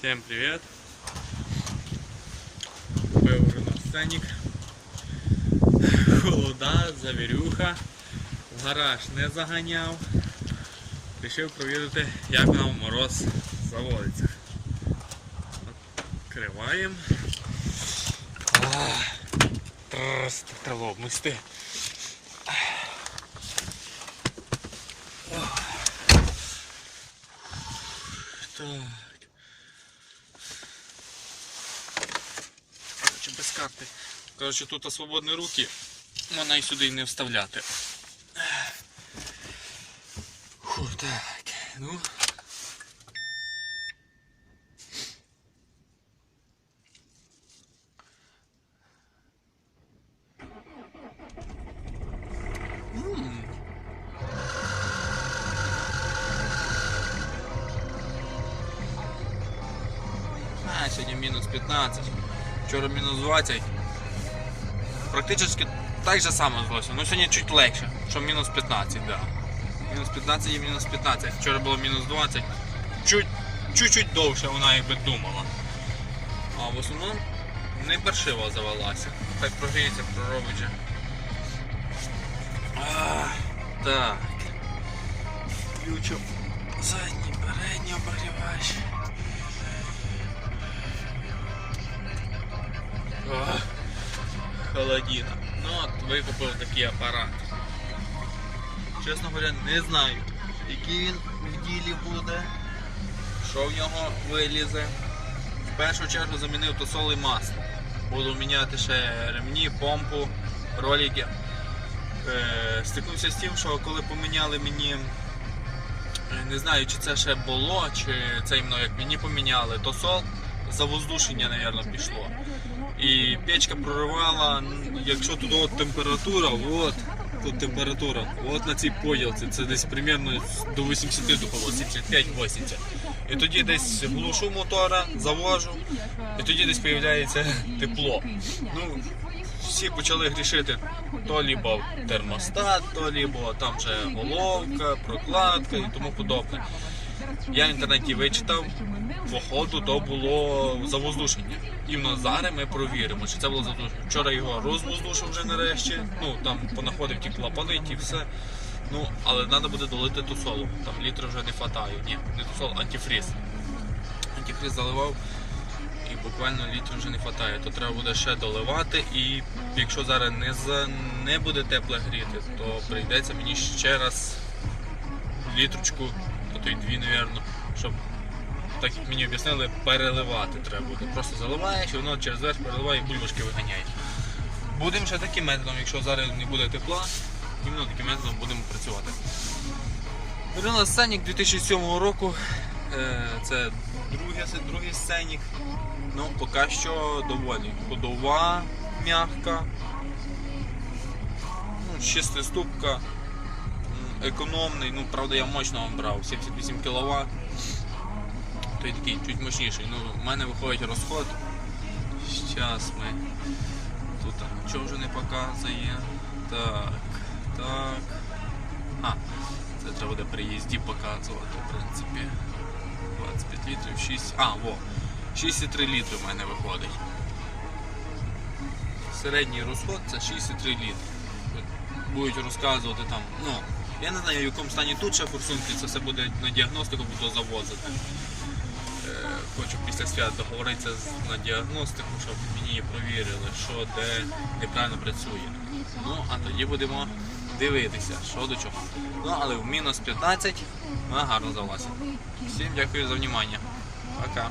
Всем привет! Купив уже на сценік. Холода, завірюха. Гараж не заганяв. Рішив провірити, як нам мороз заводиться. Відкриваємо. Треба обмисти. Так. Карти. Короче, тут свободні руки, можна і сюди і не вставляти. Фу, так, ну. Сьогодні мінус 15. Вчора мінус 20. Практично так же само злося. Ну сьогодні чуть легше, що мінус 15, да. Мінус 15 і мінус 15. Вчора було мінус 20. Чуть, чуть-чуть довше вона якби думала. А в основному не паршиво завелася. Так прогріється, проробить так. Включу задній, передній обогрівач. Ох, холодина. Ну от викупив такий апарат. Чесно говоря, не знаю, який він в ділі буде, що в нього вилізе. В першу чергу замінив тосол і масло. Буду міняти ще ремні, помпу, ролики. Е, стикнувся з тим, що коли поміняли мені, е, не знаю, чи це ще було, чи це іменно як мені поміняли тосол, завоздушення, мабуть, пішло. І печка проривала, якщо тут от температура, от тут температура, от на цій поділці, це десь примерно до 80 духово, 75-80. І тоді десь глушу мотора, завожу, і тоді десь з'являється тепло. Ну, всі почали грішити то лібо термостат, то лібо там вже головка, прокладка і тому подобне. Я в інтернеті вичитав, походу то було завоздушення. І в нас ми провіримо, чи це було завоздушення. Вчора його розвоздушив вже нарешті. Ну там понаходив ті клапани, ті все. Ну, але треба буде долити тусолу. Там літр вже не вистачає. Ні, не тусол, антифріз. Антифріз заливав і буквально літру вже не вистачає. То треба буде ще доливати. І якщо зараз не за не буде тепле гріти, то прийдеться мені ще раз літрочку, а то й дві, мабуть, щоб так як мені об'яснили, переливати треба буде. Просто заливаєш і воно через верх переливає і бульбашки виганяє. Будемо ще таким методом, якщо зараз не буде тепла, іменно таким методом будемо працювати. Рено Сценік 2007 року. Е, Це другий, другий сценік. Ну, поки що доволі. Ходова м'яка. Ну, шестиступка. Економний, ну правда я мощного брав, 78 кВт. Той такий чуть мощніший. Ну, в мене виходить розход. Зараз ми тут нічого вже не показує. Так, так. А, це треба буде при їзді показувати, в принципі. 25 літрів, 6. А, во. 6,3 літри в мене виходить. Середній розход це 6,3 літри. Будуть розказувати там, ну, я не знаю в якому стані тут ще форсунки, це все буде на діагностику, буду завозити. Хочу після свят договоритися на діагностику, щоб мені провірили, що де неправильно працює. Ну, а тоді будемо дивитися, що до чого. Ну, але в мінус 15 ми гарно завелася. Всім дякую за увагу. Пока.